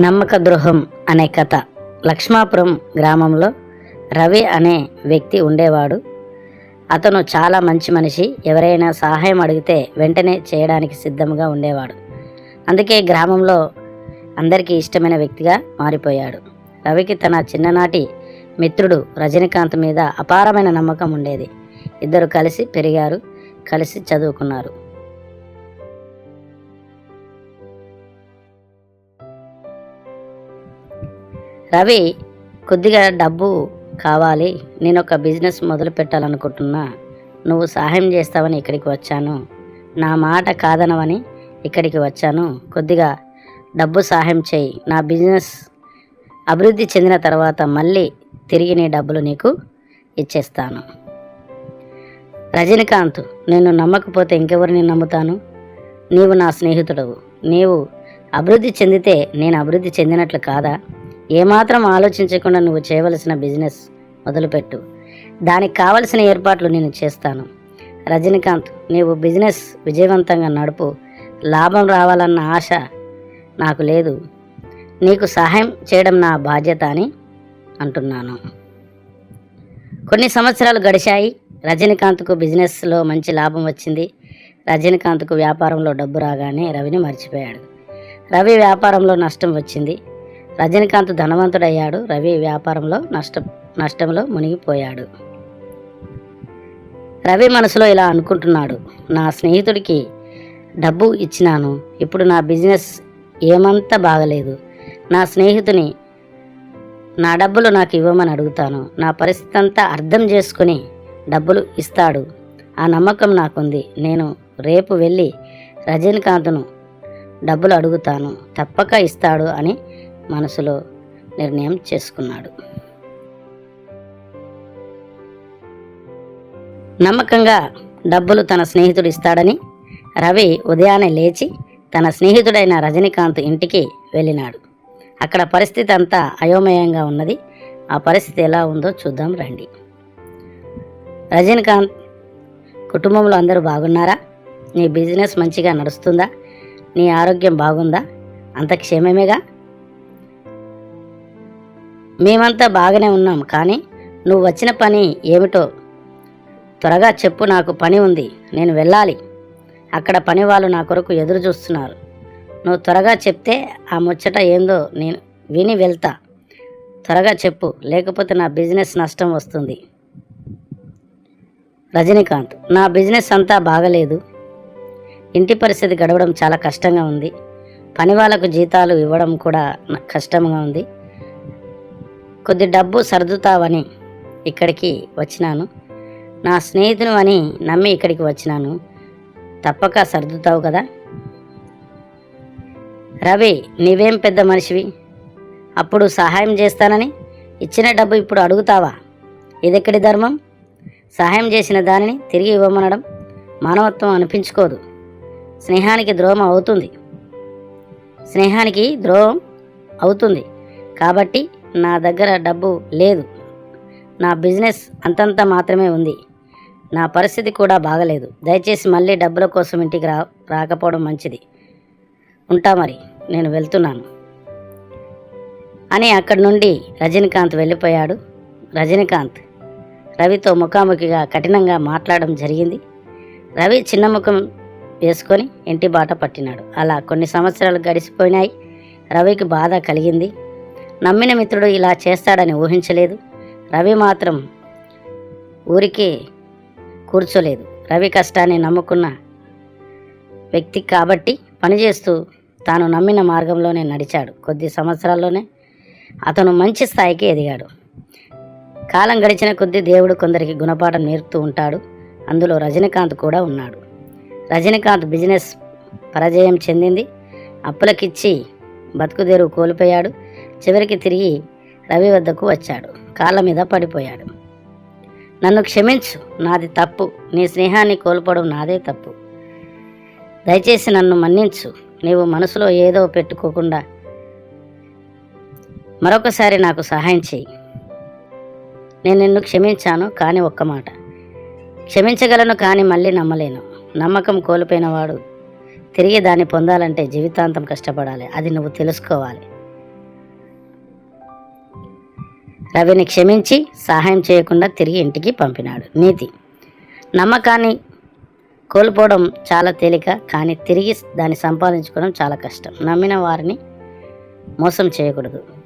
నమ్మక ద్రోహం అనే కథ లక్ష్మాపురం గ్రామంలో రవి అనే వ్యక్తి ఉండేవాడు. అతను చాలా మంచి మనిషి ఎవరైనా సహాయం అడిగితే వెంటనే చేయడానికి సిద్ధంగా ఉండేవాడు. అందుకే గ్రామంలో అందరికీ ఇష్టమైన వ్యక్తిగా మారిపోయాడు. రవికి తన చిన్ననాటి మిత్రుడు రజనీకాంత్ మీద అపారమైన నమ్మకం ఉండేది. ఇద్దరు కలిసి పెరిగారు కలిసి చదువుకున్నారు. రవి కొద్దిగా డబ్బు కావాలి. నేను ఒక బిజినెస్ మొదలు పెట్టాలనుకుంటున్నా. నువ్వు సహాయం చేస్తావని ఇక్కడికి వచ్చాను. నా మాట కాదనవని ఇక్కడికి వచ్చాను. కొద్దిగా డబ్బు సహాయం చేయి. నా బిజినెస్ అభివృద్ధి చెందిన తర్వాత మళ్ళీ తిరిగి నీ డబ్బులు నీకు ఇచ్చేస్తాను. రజనీకాంత్ నేను నమ్మకపోతే ఇంకెవరిని నమ్ముతాను? నీవు నా స్నేహితుడవు. నీవు అభివృద్ధి చెందితే నేను అభివృద్ధి చెందినట్లు కాదా? ఏమాత్రం ఆలోచించకుండా నువ్వు చేయవలసిన బిజినెస్ మొదలుపెట్టు. దానికి కావలసిన ఏర్పాట్లు నేను చేస్తాను. రజనీకాంత్ నీవు బిజినెస్ విజయవంతంగా నడుపు. లాభం రావాలన్న ఆశ నాకు లేదు. నీకు సహాయం చేయడం నా బాధ్యత అని అంటున్నాను. కొన్ని సంవత్సరాలు గడిచాయి. రజనీకాంత్కు బిజినెస్లో మంచి లాభం వచ్చింది. రజనీకాంత్కు వ్యాపారంలో డబ్బు రాగానే రవిని మర్చిపోయాడు. రవి వ్యాపారంలో నష్టం వచ్చింది. రజనీకాంత్ ధనవంతుడయ్యాడు. రవి వ్యాపారంలో నష్ట నష్టంలో మునిగిపోయాడు. రవి మనసులో ఇలా అనుకుంటున్నాడు. నా స్నేహితుడికి డబ్బు ఇచ్చినాను. ఇప్పుడు నా బిజినెస్ ఏమంతా బాగలేదు. నా స్నేహితుని నా డబ్బులు నాకు ఇవ్వమని అడుగుతాను. నా పరిస్థితి అంతా అర్థం చేసుకుని డబ్బులు ఇస్తాడు. ఆ నమ్మకం నాకుంది. నేను రేపు వెళ్ళి రజనీకాంత్ను డబ్బులు అడుగుతాను. తప్పక ఇస్తాడు అని మనసులో నిర్ణయం చేసుకున్నాడు. నమ్మకంగా డబ్బులు తన స్నేహితుడు ఇస్తాడని రవి ఉదయాన్నే లేచి తన స్నేహితుడైన రజనీకాంత్ ఇంటికి వెళ్ళినాడు. అక్కడ పరిస్థితి అంతా అయోమయంగా ఉన్నది. ఆ పరిస్థితి ఎలా ఉందో చూద్దాం రండి. రజనీకాంత్ కుటుంబంలో అందరూ బాగున్నారా? నీ బిజినెస్ మంచిగా నడుస్తుందా? నీ ఆరోగ్యం బాగుందా? అంత క్షేమమేగా? మేమంతా బాగానే ఉన్నాం కానీ నువ్వు వచ్చిన పని ఏమిటో త్వరగా చెప్పు నాకు పని ఉంది నేను వెళ్ళాలి. అక్కడ పని వాళ్ళు నా కొరకు ఎదురు చూస్తున్నారు. నువ్వు త్వరగా చెప్తే ఆ ముచ్చట ఏందో నేను విని వెళ్తా. త్వరగా చెప్పు లేకపోతే నా బిజినెస్ నష్టం వస్తుంది. రజనీకాంత్ నా బిజినెస్ అంతా బాగలేదు. ఇంటి పరిస్థితి గడవడం చాలా కష్టంగా ఉంది. పని వాళ్ళకు జీతాలు ఇవ్వడం కూడా కష్టంగా ఉంది. కొద్ది డబ్బు సర్దుతావని ఇక్కడికి వచ్చినాను. నా స్నేహితుని అని నమ్మి ఇక్కడికి వచ్చినాను. తప్పక సర్దుతావు కదా? రవి నీవేం పెద్ద మనిషివి? అప్పుడు సహాయం చేస్తానని ఇచ్చిన డబ్బు ఇప్పుడు అడుగుతావా? ఇదెక్కడి ధర్మం? సహాయం చేసిన దానిని తిరిగి ఇవ్వమనడం మానవత్వం అనిపించుకోదు. స్నేహానికి ద్రోహం అవుతుంది. స్నేహానికి ద్రోహం అవుతుంది. కాబట్టి నా దగ్గర డబ్బు లేదు. నా బిజినెస్ అంతంత మాత్రమే ఉంది. నా పరిస్థితి కూడా బాగలేదు. దయచేసి మళ్ళీ డబ్బుల కోసం ఇంటికి రా రాకపోవడం మంచిది. ఉంటా మరి నేను వెళ్తున్నాను. అని అక్కడి నుండి రజనీకాంత్ వెళ్ళిపోయాడు. రజనీకాంత్ రవితో ముఖాముఖిగా కఠినంగా మాట్లాడడం జరిగింది. రవి చిన్న ముఖం వేసుకొని ఇంటి బాట పట్టినాడు. అలా కొన్ని సంవత్సరాలు గడిచిపోయినాయి. రవికి బాధ కలిగింది. నమ్మిన మిత్రుడు ఇలా చేస్తాడని ఊహించలేదు. రవి మాత్రం ఊరికే కూర్చోలేదు. రవి కష్టాన్ని నమ్ముకున్న వ్యక్తి కాబట్టి పనిచేస్తూ తాను నమ్మిన మార్గంలోనే నడిచాడు. కొద్ది సంవత్సరాల్లోనే అతను మంచి స్థాయికి ఎదిగాడు. కాలం గడిచిన కొద్దీ దేవుడు కొందరికి గుణపాఠం నేర్పుతూ ఉంటాడు. అందులో రజనీకాంత్ కూడా ఉన్నాడు. రజనీకాంత్ బిజినెస్ పరాజయం చెందింది. అప్పులకిచ్చి బతుకుదేరు కోల్పోయాడు. చివరికి తిరిగి రవి వద్దకు వచ్చాడు. కాళ్ళ మీద పడిపోయాడు. నన్ను క్షమించు నాది తప్పు. నీ స్నేహాన్ని కోల్పోవడం నాదే తప్పు. దయచేసి నన్ను మన్నించు. నీవు మనసులో ఏదో పెట్టుకోకుండా మరొకసారి నాకు సహాయం చేయి నేను నిన్ను క్షమించాను కానీ ఒక్క మాట. క్షమించగలను కానీ మళ్ళీ నమ్మలేను. నమ్మకం కోల్పోయిన వాడు తిరిగి దాన్ని పొందాలంటే జీవితాంతం కష్టపడాలి. అది నువ్వు తెలుసుకోవాలి. రవిని క్షమించి సహాయం చేయకుండా తిరిగి ఇంటికి పంపినాడు. నీతి. నమ్మకాన్ని కోల్పోవడం చాలా తేలిక కానీ తిరిగి దాన్ని సంపాదించుకోవడం చాలా కష్టం. నమ్మిన వారిని మోసం చేయకూడదు.